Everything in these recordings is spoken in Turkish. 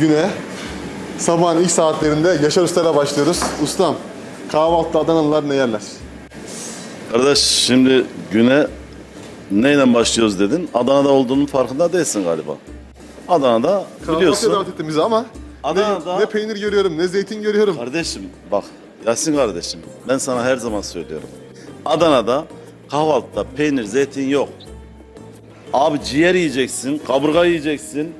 güne sabahın ilk saatlerinde Yaşar Usta'yla başlıyoruz. Ustam, kahvaltıda Adanalılar ne yerler? Kardeş şimdi güne neyle başlıyoruz dedin? Adana'da olduğunun farkında değilsin galiba. Adana'da Kahvaltıya biliyorsun. davet ettin bizi ama Adana'da- ne, ne peynir görüyorum, ne zeytin görüyorum. Kardeşim bak Yasin kardeşim ben sana her zaman söylüyorum. Adana'da kahvaltıda peynir, zeytin yok. Abi ciğer yiyeceksin, kaburga yiyeceksin,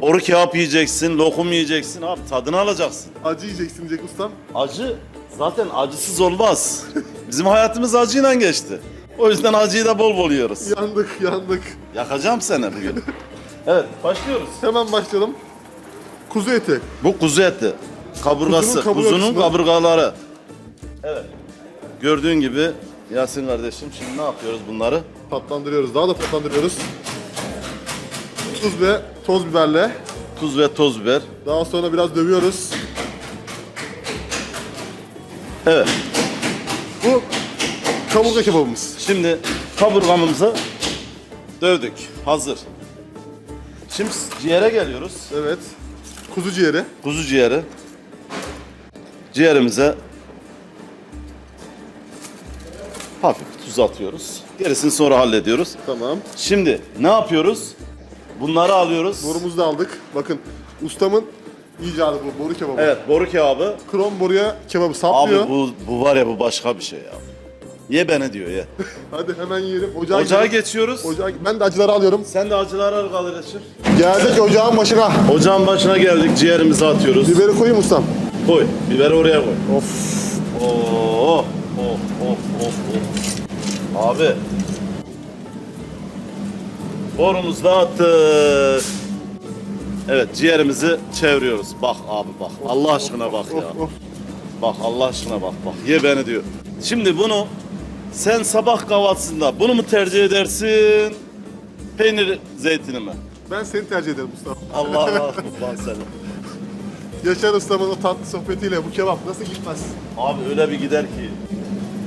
boru kebap yiyeceksin, lokum yiyeceksin. Abi tadını alacaksın. Acı yiyeceksin diyecek ustam. Acı zaten acısız olmaz. Bizim hayatımız acıyla geçti. O yüzden acıyı da bol bol yiyoruz. Yandık, yandık. Yakacağım seni bugün. evet başlıyoruz. Hemen başlayalım. Kuzu eti. Bu kuzu eti. Kaburgası, Kuzunun kuzunun kaburgaları. Evet. Gördüğün gibi Yasin kardeşim şimdi ne yapıyoruz bunları? Tatlandırıyoruz, daha da tatlandırıyoruz. Tuz ve toz biberle. Tuz ve toz biber. Daha sonra biraz dövüyoruz. Evet. Bu kaburga kebabımız. Şimdi kaburgamızı dövdük. Hazır. Şimdi ciğere geliyoruz. Evet. Kuzu ciğeri. Kuzu ciğeri. Ciğerimize hafif tuz atıyoruz. Gerisini sonra hallediyoruz. Tamam. Şimdi ne yapıyoruz? Bunları alıyoruz. Borumuzu da aldık. Bakın ustamın icadı bu boru kebabı. Evet boru kebabı. Krom boruya kebabı Abi saplıyor. bu, bu var ya bu başka bir şey ya. Ye beni diyor ye. Hadi hemen yiyelim. Ocağa, Ocağa gidelim. geçiyoruz. Ocağa, ben de acıları alıyorum. Sen de acıları al kardeşim. Geldik ocağın başına. Ocağın başına geldik ciğerimizi atıyoruz. Biberi koyayım ustam. Koy. Biberi oraya koy. Of. Oo. Of of of of. Abi. Borumuzu da attık. Evet ciğerimizi çeviriyoruz. Bak abi bak. Allah aşkına bak ya. Bak Allah aşkına bak bak. Ye beni diyor. Şimdi bunu sen sabah kahvaltısında bunu mu tercih edersin? Peynir zeytini mi? Ben seni tercih ederim ustam. Allah Allah Allah seni. Yaşar ustamın o tatlı sohbetiyle bu kebap nasıl gitmez? Abi öyle bir gider ki.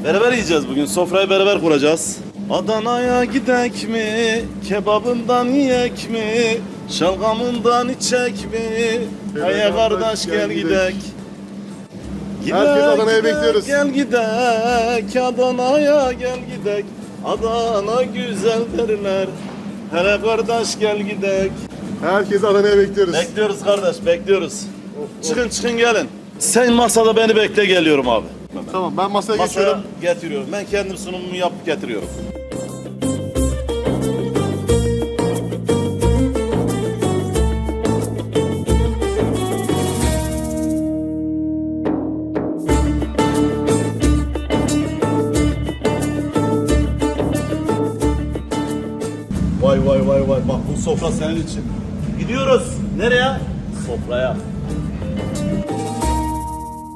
Beraber yiyeceğiz bugün. Sofrayı beraber kuracağız. Adana'ya gidek mi? Kebabından yiyek mi? Şalgamından içek mi? Hey kardeş gel gidek. Herkes Adana'ya Gidek, bekliyoruz. Gel gidek Adana'ya gel gidek. Adana güzel derler. Hele kardeş gel gidek. Herkesi Adana'ya bekliyoruz. Bekliyoruz kardeş bekliyoruz. Çıkın çıkın gelin. Sen masada beni bekle geliyorum abi. Tamam ben masaya Masaya geçiyorum. getiriyorum. Ben kendim sunumumu yapıp getiriyorum. Vay vay vay vay bak bu sofra senin için. Gidiyoruz. Nereye? Sofraya.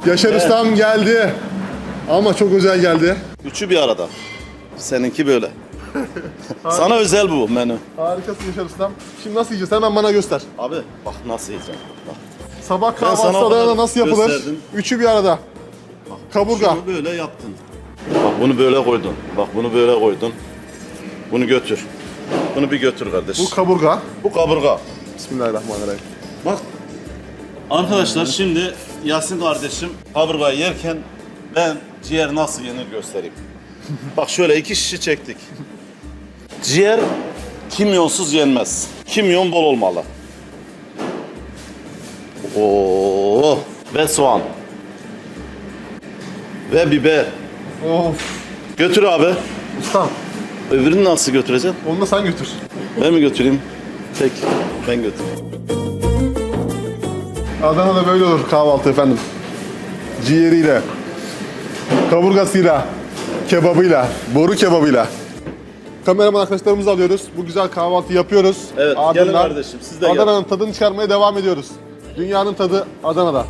Yaşar ustam geldi. Ama çok özel geldi. Üçü bir arada. Seninki böyle. Sana özel bu menü. Harikasın Yaşar ustam. Şimdi nasıl yiyeceğiz? Hemen bana göster. Abi bak nasıl yiyeceğim. Bak. Sabah Adana'da nasıl yapılır? gösterdim. Üçü bir arada. Kaburga. Şunu böyle yaptın. Bak bunu böyle koydun. Bak bunu böyle koydun. Bunu götür. Bunu bir götür kardeş. Bu Bu, kaburga. kaburga. Bismillahirrahmanirrahim. Bak. Arkadaşlar şimdi Yasin kardeşim kaburgayı yerken ben ciğer nasıl yenir göstereyim. Bak şöyle iki şişi çektik. Ciğer kimyonsuz yenmez. Kimyon bol olmalı. Oo ve soğan. Ve biber. Of. Götür abi. Ustam Öbürünü nasıl götüreceğim? onu da sen götür. Ben mi götüreyim? Peki. Ben götüreyim. Adana'da böyle olur kahvaltı efendim. Ciğeriyle, kaburgasıyla, kebabıyla, boru kebabıyla. Kameraman arkadaşlarımızı alıyoruz. Bu güzel kahvaltı yapıyoruz. Evet, gelin kardeşim, siz de gelin. Adana'nın tadını çıkarmaya devam ediyoruz. Dünyanın tadı Adana'da.